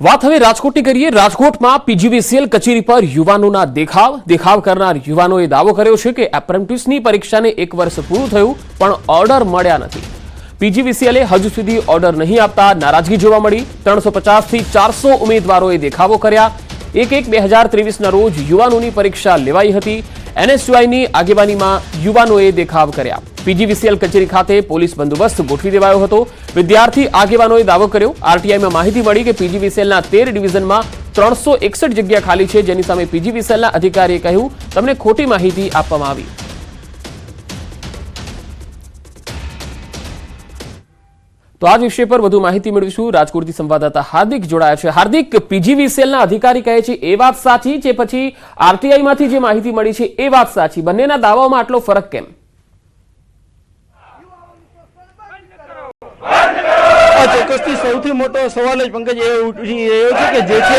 વાત હવે રાજકોટની કરીએ. રાજકોટમાં પીજીવીસીએલ કચેરી પર યુવાનોના દેખાવ. દેખાવ કરનાર યુવાનોએ દાવો કર્યો છે કે એપ્રેન્ટિસની પરીક્ષાને એક વર્ષ પૂરું થયું, પણ ઓર્ડર મળ્યા નથી. પીજીવીસીએલે હજુ સુધી ઓર્ડર નહીં આપતા નારાજગી જોવા મળી. ત્રણસો પચાસથી ચારસો ઉમેદવારોએ દેખાવો કર્યા. એક એક બે હજાર ત્રેવીસના રોજ યુવાનોની પરીક્ષા લેવાઈ હતી. એનએસયુઆઈની આગેવાનીમાં યુવાનોએ દેખાવ કર્યા. પીજીવીસીએલ કચેરી ખાતે પોલીસ બંદોબસ્ત ગોઠવી દેવાયો હતો. વિદ્યાર્થી આગેવાનોએ દાવો કર્યો. આરટીઆઈમાં માહિતી મળી કે પીજીવીસીએલના તેર ડિવિઝનમાં ત્રણસો જગ્યા ખાલી છે. જેની સામે પીજીવીસીએલના અધિકારીએ કહ્યું, તમને ખોટી માહિતી આપવામાં આવી. તો આ વિષય પર વધુ માહિતી મેળવીશું. રાજકોટથી સંવાદદાતા હાર્દિક જોડાયા છે. હાર્દિક પીજીવીસીએલના અધિકારી કહે છે, એ વાત સાચી છે. પછી આરટીઆઈમાંથી જે માહિતી મળી છે, એ વાત સાચી. બંનેના દાવાઓમાં આટલો ફરક કેમ? ચોક્કસથી સૌથી મોટો સવાલ જ પંકજ એ રહ્યો છે કે જે છે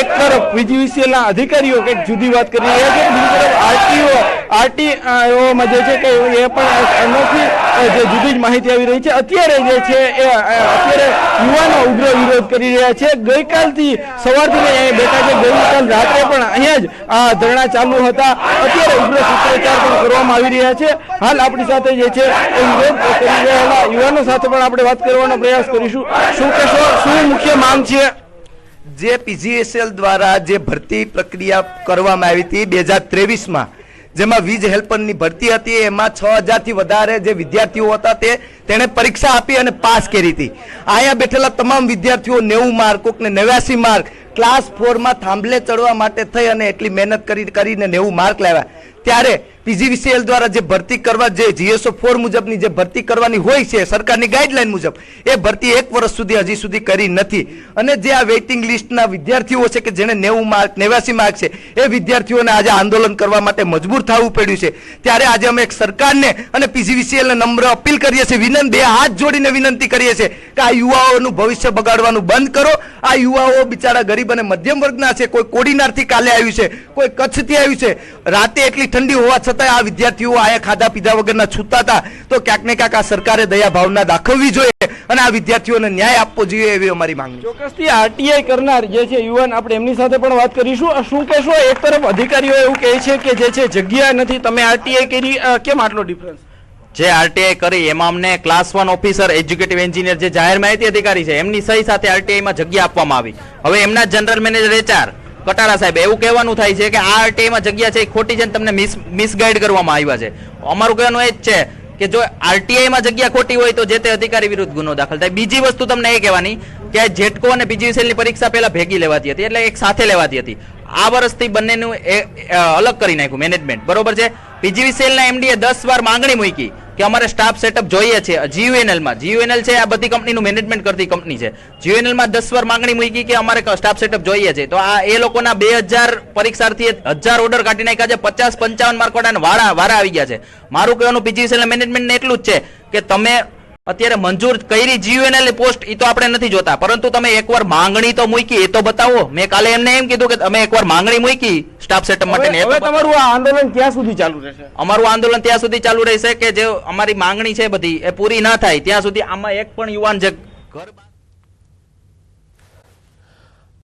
એક તરફ પીજીવીસીએલના અધિકારીઓ કંઈક જુદી વાત કરી રહ્યા છે, બીજી તરફ આરટીઓ આરટીઓમાં જે છે કે એ પણ અનોખી જે જુદી જ માહિતી આવી રહી છે. અત્યારે જે છે એ અત્યારે યુવાનો ઉગ્ર વિરોધ કરી રહ્યા છે. ગઈકાલથી સવારથી લઈને બેઠા છે. ગઈકાલ રાત્રે અહીંયા જ આ ધરણા ચાલુ હતા. અત્યારે ઉગ્ર સૂત્રોચ્ચાર પણ કરવામાં આવી રહ્યા છે. હાલ આપણી સાથે જે છે, એ વિરોધ કરી રહેલા. યુવાનો સાથે પણ આપણે વાત કરવાનો પ્રયાસ કરીશું. શું કહેશો? શું મુખ્ય માંગ છે? જે પીજીએસએલ દ્વારા જે ભરતી પ્રક્રિયા કરવામાં આવી હતી બે હજાર ત્રેવીસમાં, જેમાં વીજ હેલ્પરની ભરતી હતી, એમાં છ હજારથી વધારે જે વિદ્યાર્થીઓ હતા તે તેણે પરીક્ષા આપી અને પાસ કરી હતી. અહીંયા બેઠેલા તમામ વિદ્યાર્થીઓ નેવું માર્ક, કોકને નેવ્યાસી માર્ક ક્લાસ ફોરમાં થાંભલે ચડવા માટે થઈ અને એટલી મહેનત કરી કરીને નેવું માર્ક લાવ્યા. ત્યારે પીજીવીસીએલ દ્વારા જે ભરતી કરવા જે જીએસઓ ફોર મુજબની જે ભરતી કરવાની હોય છે, સરકારની ગાઈડલાઈન મુજબ, એ ભરતી એક વર્ષ સુધી હજી સુધી કરી નથી. અને જે આ વેઇટિંગ લિસ્ટના વિદ્યાર્થીઓ છે, કે જેને નેવું માર્ક, નેવ્યાસી માર્ક છે, એ વિદ્યાર્થીઓને આજે આંદોલન કરવા માટે મજબૂર થવું પડ્યું છે. ત્યારે આજે અમે એક સરકારને અને પીજીવીસીએલને નમ્ર અપીલ કરીએ છીએ, વિનંતી, બે હાથ જોડીને વિનંતી કરીએ છીએ કે આ યુવાઓનું ભવિષ્ય બગાડવાનું બંધ કરો. આ યુવાઓ બિચારા ગરીબ અને મધ્યમ વર્ગના છે, કોઈ કોડીનારથી કાલે આવ્યું છે, કોઈ કચ્છથી આવ્યું છે. રાતે એટલી ઠંડી હોવા છતાં આ વિદ્યાર્થીઓ આયા ખાધા પીધા વગરના છૂતા હતા. તો ક્યાંક ને ક્યાંક આ સરકારે દયા ભાવના દાખવવી જોઈએ અને આ વિદ્યાર્થીઓને ન્યાય આપવો જોઈએ એવી અમારી માંગણી છે. ચોક્કસથી આરટીઆઈ કરનાર જે છે યુવાન આપણે એમની સાથે પણ વાત કરીશું. આ શું કહેશો? એક તરફ અધિકારીઓ એવું કહે છે કે જે છે જગ્યા નથી. તમે આરટીઆઈ કરી કેમ આટલો ડિફરન્સ જે આરટીઆઈ કરી એમાં અમને class one officer executive engineer જે જાહેર માહિતી અધિકારી છે એમની સહી સાથે આરટીઆઈમાં જગ્યા આપવામાં આવી. હવે એમના જનરલ મેનેજર એચઆર કટારા સાહેબ, એવું કહેવાનું થાય છે કે આ આરટીઆઈમાં જગ્યા છે એ ખોટી છે તમને મિસ મિસગાઈડ કરવામાં આવ્યા છે. અમારું કહેવાનું એ જ છે કે જો આરટીઆઈમાં જગ્યા ખોટી હોય તો જે તે અધિકારી વિરુદ્ધ ગુનો દાખલ થાય. બીજી વસ્તુ તમને એ કહેવાની કે જેટકો અને બીજી સેલની પરીક્ષા પહેલા ભેગી લેવાતી હતી, એટલે એક સાથે લેવાતી હતી. આ વર્ષથી બંનેનું અલગ કરી નાખ્યું મેનેજમેન્ટ બરોબર છે? પીજીવી સેલના એમડીએ દસ વાર માંગણી મૂકી. કે અમારે સ્ટાફ સેટઅપ જોઈએ છે. જીયુએનએલમાં. જીયુએનએલ છે, આ બધી કંપનીનું મેનેજમેન્ટ કરતી કંપની છે. જીયુએનએલમાં દસ વાર માંગણી મૂકી કે અમારે સ્ટાફ સેટઅપ જોઈએ છે. તો આ એ લોકોના બે હજાર પરીક્ષાર્થી હજાર ઓર્ડર કાઢી નાખ્યા છે. પચાસ પંચાવન માર્ક વાળાને વાળા વારા આવી ગયા છે. મારું કહેવાનું પીજીસીએલ મેનેજમેન્ટ એટલું જ છે કે તમે અત્યારે મંજૂર કરી જીયુએનએલ પોસ્ટ એ તો આપણે નથી જોતા. પરંતુ તમે એકવાર માંગણી તો મૂકી એ તો બતાવો. મેં કાલે એમને એમ કીધું કે તમે એકવાર માંગણી મૂકી સ્ટાફ સેટઅપ માટે હવે તમારું આ આંદોલન ક્યાં સુધી ચાલુ રહેશે? અમારું આંદોલન ત્યાં સુધી ચાલુ રહેશે કે જે અમારી માંગણી છે બધી એ પૂરી ના થાય. ત્યાં સુધી આમાં એક પણ યુવાન જે ઘર